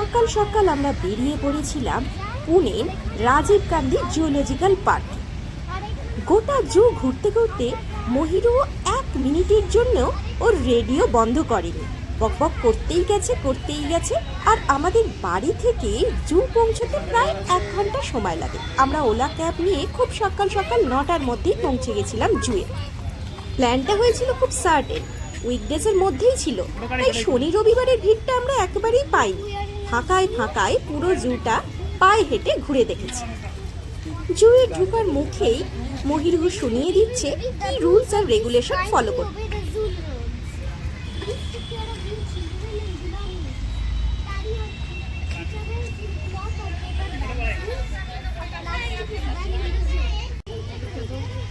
সকাল সকাল আমরা বেরিয়ে পড়েছিলাম পুনের রাজীব গান্ধী জুওলজিক্যাল পার্কে গোটা জু ঘুরতে ঘুরতে মহিরু এক মিনিটের জন্য ওর রেডিও বন্ধ করেনি। বক বক করতেই গেছে করতেই গেছে আর আমাদের বাড়ি থেকে জু পৌঁছতে প্রায় এক ঘণ্টা সময় লাগে। আমরা ওলা ক্যাব নিয়ে খুব সকাল সকাল নটার মধ্যেই পৌঁছে গেছিলাম জুয়ে প্ল্যানটা হয়েছিল খুব সার্টেন উইকডেজের মধ্যেই ছিল। তাই শনি রবিবারের ভিড়টা আমরা একেবারেই পাইনি। ফাঁকায় ফাঁকায় পুরো জুটা পায়ে হেঁটে ঘুরে দেখেছি। জুয়ে ঢুকার মুখেই মহিরুহ শুনিয়ে দিচ্ছে কি রুলস আর রেগুলেশন ফলো করতে।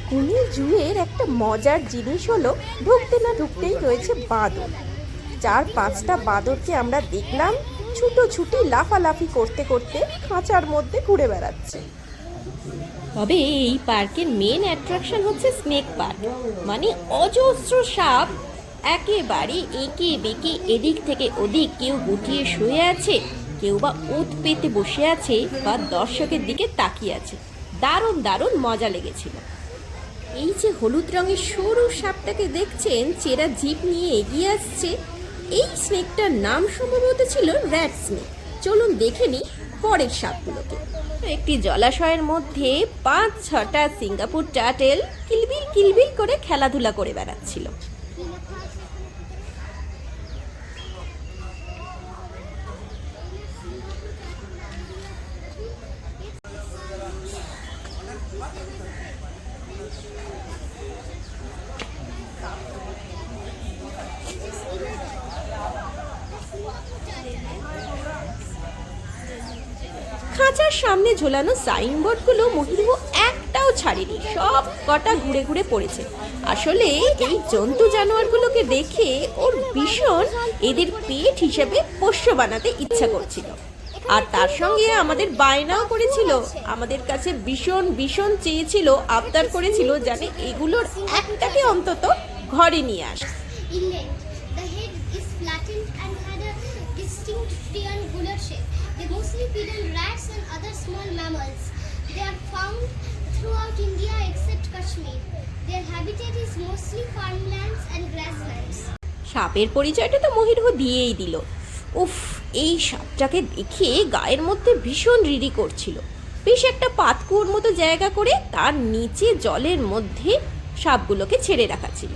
কুনি জুয়ের একটা মজার জিনিস হলো ঢুকতে না ঢুকতেই রয়েছে বাদর। চার পাঁচটা বাদরকে আমরা দেখলাম ছুটোছুটি লাফালাফি করতে করতে খাঁচার মধ্যে ঘুরে বেড়াচ্ছে। তবে এই পার্কের মেন অ্যাট্রাকশন হচ্ছে স্নেক পার্ক মানে অজস্র সাপ একেবারে এঁকে বেঁকে এদিক থেকে ওদিক কেউ গুটিয়ে শুয়ে আছে, কেউ বা উত পেতে বসে আছে বা দর্শকের দিকে তাকিয়ে আছে। দারুণ দারুণ মজা লেগেছিল। এই যে হলুদ রঙের সরু সাপটাকে দেখছেন, চেরা জিপ নিয়ে এগিয়ে আসছে এই স্নেকটার নাম সম্ভবত ছিল র্যাট স্নেক। চলুন দেখে নিই পরের সাপগুলোকে একটি জলাশয়ের মধ্যে পাঁচ ছটা সিঙ্গাপুর টাটেল কিলবিল কিলবিল করে খেলাধুলা করে বেড়াচ্ছিল। খাঁচার সামনে ঝোলানো সাইনবোর্ডগুলো মহিরু একটাও ছাড়েনি। সব কটা ঘুরে ঘুরে পড়েছে। আসলে এই জন্তু জানোয়ারগুলোকে দেখে ওর ভীষণ এদের পেট হিসেবে পোষ্য বানাতে ইচ্ছা করছিল। আর তার সঙ্গে আমাদের বায়নাও করেছিল। আমাদের কাছে ভীষণ ভীষণ চেয়েছিল, আবদার করেছিল জানে এগুলোর একটাকে অন্তত ঘরে নিয়ে আস। Small mammals. They are found throughout India except Kashmir. Their habitat is mostly farmlands and grasslands. সাপের পরিচয়টা তো মহিরহ দিয়েই দিল উফ এই সাপটাকে দেখে গায়ের মধ্যে ভীষণ রিরি করছিল বেশ একটা পাতকুয়োর মতো জায়গা করে তার নিচে জলের মধ্যে সাপগুলোকে ছেড়ে রাখা ছিল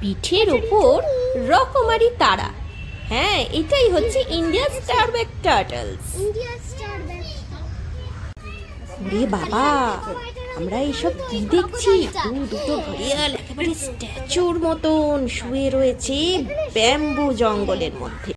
পিঠের ওপর রকমারি তারা হ্যাঁ এটাই হচ্ছে ইন্ডিয়া স্টারব্যাক টার্টলস India's starback. ওরে বাবা আমরা এসব কি দেখছি দুটো ঘড়িয়াল একেবারে স্ট্যাচুর মতন শুয়ে রয়েছে ব্যাম্বু জঙ্গলের মধ্যে.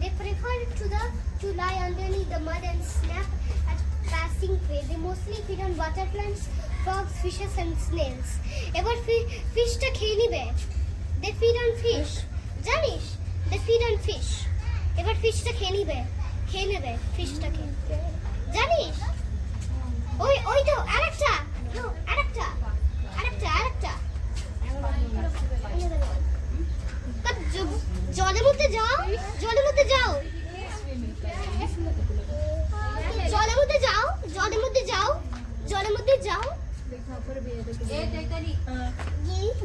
They prefer to the to lie underneath the mud and snap passing prey. They mostly feed on water plants, frogs, fishes and snails. এবার ফিশটা খেয়ে নিবে। দে ফিড অন ফিশ জানিস? দে ফিড অন ফিশ এবার ফিশটা খেয়ে নিবে। খেয়ে নেবে ফিশটাকে। জানিস? ওই ওই তো আরেকটা। আরেকটা। আরেকটা আরেকটা। জলের মধ্যে যাও। জলের মধ্যে যাও জলের মধ্যে যাও জলের মধ্যে যাও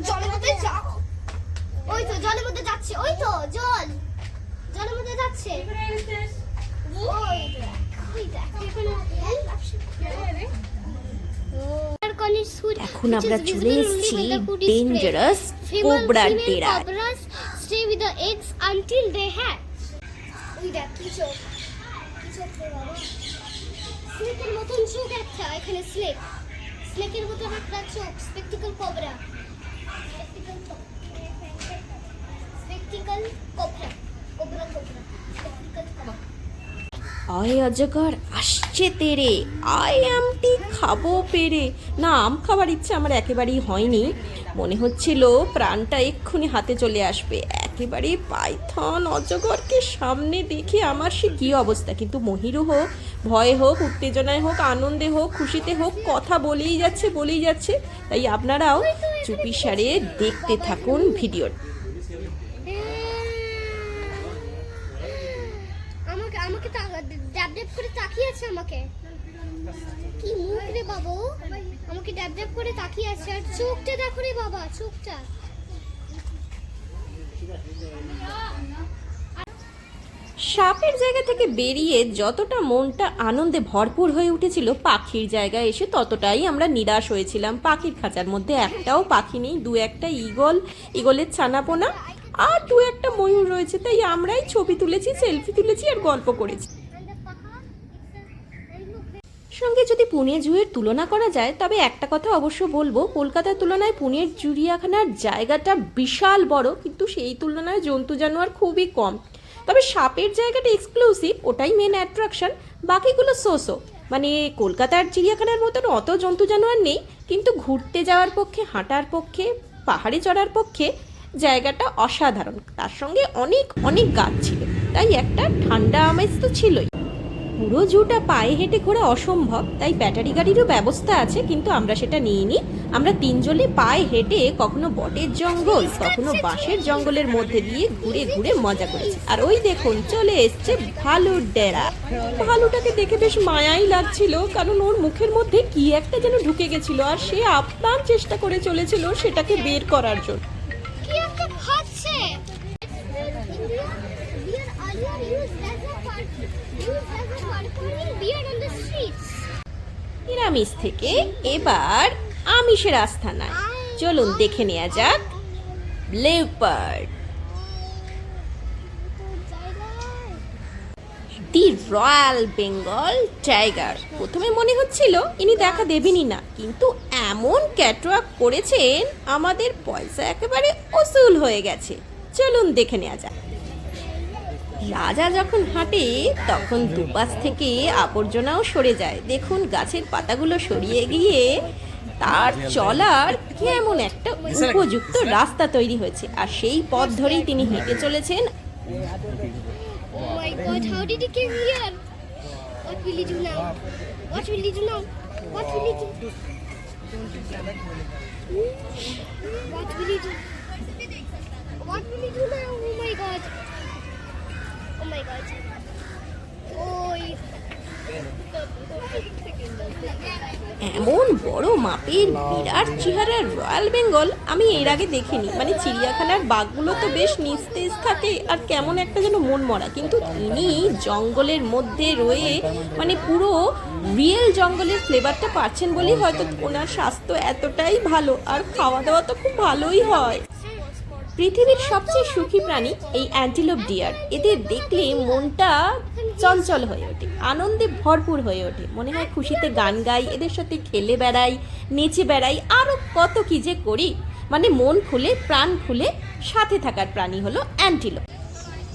জলের মধ্যে যাও ওই তো জলের মধ্যে যাচ্ছে। ওই তো জল। জলের মধ্যে যাচ্ছে। ওই দেখ, ওই দেখ, এখানে- এখন আমরা চলে এসেছি ডেঞ্জারাস ডেরায় Cobras stay with the eggs until they hatch. ওই দেখ কি চোখ। কি চোখ রে বাবা। স্নেকের মতন চোখ একটা এখানে স্নেক স্নেকের মতন একটা চোখ স্পেকটিক্যাল কোবরা কোবরা আয় অজগর, আসছে তেরে। আই আমটি, খাব পেরে। না, আম খাবার ইচ্ছে আমার একেবারেই হয়নি। মনে হচ্ছিল প্রাণটা এক্ষুনি হাতে চলে আসবে। একেবারে পাইথন অজগরকে সামনে দেখে আমার সে কী অবস্থা? কিন্তু মহিরু হোক, ভয়ে হোক, উত্তেজনায় হোক, আনন্দে হোক, খুশিতে হোক, কথা বলেই যাচ্ছে বলেই যাচ্ছে। তাই আপনারাও চুপি সারে দেখতে থাকুন ভিডিও। আমাকে ড্যাব ড্যাব করে তাকিয়ে আছে আমাকে। কি মুখ রে বাবু? আমাকে ড্যাব ড্যাব করে তাকিয়ে আছে আর চোখটা দেখো রে বাবা, চোখটা। সাপের জায়গা থেকে বেরিয়ে যতটা মনটা আনন্দে ভরপুর হয়ে উঠেছিল পাখির জায়গায় এসে ততটাই আমরা নিরাশ হয়েছিলাম। পাখির খাঁচার মধ্যে একটাও পাখি নেই, দু একটা ইগল ইগলের ছানাপোনা আর দু একটা ময়ূর রয়েছে। তাই আমরাই ছবি তুলেছি, সেলফি তুলেছি আর গল্প করেছি And the paha, it's a, and look, সঙ্গে যদি পুনে জুয়ের তুলনা করা যায়, তবে একটা কথা অবশ্য বলব, কলকাতার তুলনায় পুনের চিড়িয়াখানার জায়গাটা বিশাল বড়, কিন্তু সেই তুলনায় জন্তু জানোয়ার খুবই কম। তবে সাপের জায়গাটা এক্সক্লুসিভ ওটাই মেন অ্যাট্রাকশন বাকিগুলো সোসো মানে কলকাতার চিড়িয়াখানার মতন অত জন্তু জানোয়ার নেই, কিন্তু ঘুরতে যাওয়ার পক্ষে, হাঁটার পক্ষে, পাহাড়ে চড়ার পক্ষে জায়গাটা অসাধারণ। তার সঙ্গে অনেক অনেক গাছ ছিল, তাই একটা ঠান্ডা আমেজ তো ছিলই। পুরো জুটা পায়ে হেঁটে ঘোরা অসম্ভব। তাই ব্যাটারি গাড়িরও ব্যবস্থা আছে, কিন্তু আমরা সেটা নিইনি। আমরা তিনজনে পায়ে হেঁটে কখনো বটের জঙ্গল, কখনো বাঁশের জঙ্গলের মধ্যে দিয়ে ঘুরে ঘুরে মজা করেছি। আর ওই দেখুন, চলে এসছে ভালুর ডেরা। ভালুটাকে দেখে বেশ মায়াই লাগছিল, কারণ ওর মুখের মধ্যে কি একটা যেন ঢুকে গেছিল, আর সে আপ্রাণ চেষ্টা করে চলেছিল সেটাকে বের করার জন্য। নিরামিষ থেকে এবার আমিষের আস্থানায়। চলুন দেখে নেওয়া যাক। Leopard the royal Bengal tiger. প্রথমে মনে হচ্ছিল ইনি দেখা দেবেনই না, কিন্তু এমন ক্যাটওয়াক করেছেন, আমাদের পয়সা একেবারে অসুল হয়ে গেছে। চলুন দেখে নেওয়া যাক। রাজা যখন হাঁটে, তখন দুপাশ থেকে আবর্জনাও সরে যায়। দেখুন, গাছের পাতাগুলো সরিয়ে গিয়ে তার চলার এমন একটা উপযুক্ত রাস্তা তৈরি হয়েছে। আর সেই পথ ধরেই তিনি হেঁটে চলেছেন। Oh my god. এমন বড় মাপের বিরাট চেহারার রয়্যাল বেঙ্গল আমি এর আগে দেখিনি। মানে চিড়িয়াখানার বাঘগুলো তো বেশ নিস্তেজ থাকে আর কেমন একটা যেন মন মরা। কিন্তু তিনি জঙ্গলের মধ্যে রয়ে মানে পুরো রিয়েল জঙ্গলের ফ্লেভারটা পাচ্ছেন বলেই হয়তো ওনার স্বাস্থ্য এতটাই ভালো আর খাওয়া দাওয়া তো খুব ভালোই হয়। পৃথিবীর সবচেয়ে সুখী প্রাণী এই অ্যান্টিলোপ ডিয়ার এদের দেখলে মনটা চঞ্চল হয়ে ওঠে, আনন্দে ভরপুর হয়ে ওঠে। মনে হয় খুশিতে গান গাই, এদের সাথে খেলে বেড়াই, নেচে বেড়াই আরও কত কী যে করি। মানে মন খুলে, প্রাণ খুলে সাথে থাকার প্রাণী হলো অ্যান্টিলোপ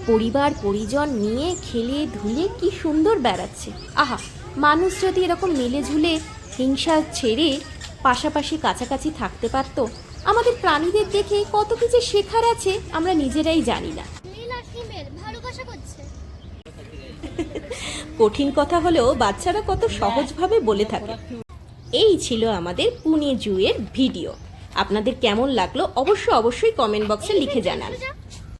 পরিবার, পরিজন নিয়ে খেলে ধুলে কি সুন্দর বেড়াচ্ছে। আহা, মানুষ যদি এরকম মিলে ঝুলে হিংসা ছেড়ে পাশাপাশি কাছাকাছি থাকতে পারতো আমাদের প্রাণীদের দেখে কত কিছু শেখার আছে আমরা নিজেরাই জানি না। মেল আর ফিমেল ভালোবাসা করছে। কঠিন কথা হলেও বাচ্চারা কত সহজভাবে বলে থাকে। এই ছিল আমাদের পুনে জুয়ের ভিডিও। আপনাদের কেমন লাগল অবশ্য অবশ্যই কমেন্ট বক্সে লিখে জানান।